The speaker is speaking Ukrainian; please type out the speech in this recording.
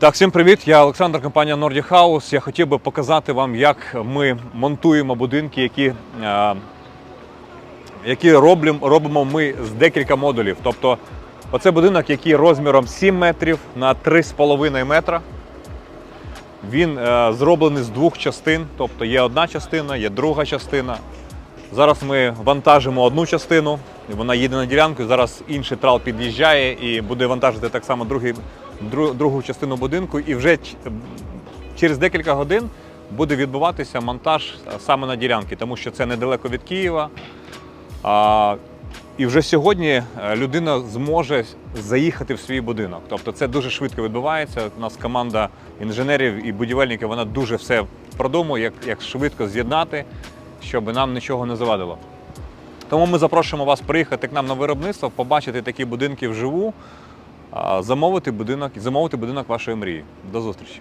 Так, всім привіт! Я Олександр, компанія Nordic House. Я хотів би показати вам, як ми монтуємо будинки, які, е, які роблім- робимо ми з декілька модулів. Тобто, оце будинок, який розміром 7 метрів на 3,5 метра. Він е, зроблений з двох частин, тобто є одна частина, є друга частина. Зараз ми вантажимо одну частину, вона їде на ділянку. Зараз інший трал під'їжджає і буде вантажити так само другий, дру- другу частину будинку. І вже через декілька годин буде відбуватися монтаж саме на ділянки, тому що це недалеко від Києва. А, і вже сьогодні е, людина зможе заїхати в свій будинок. Тобто це дуже швидко відбувається. У нас команда інженерів і будівельників вона дуже все продумує, як, як швидко з'єднати, щоб нам нічого не завадило. Тому ми запрошуємо вас приїхати к нам на виробництво, побачити такі будинки вживу, замовити будинок, замовити будинок вашої мрії. До зустрічі!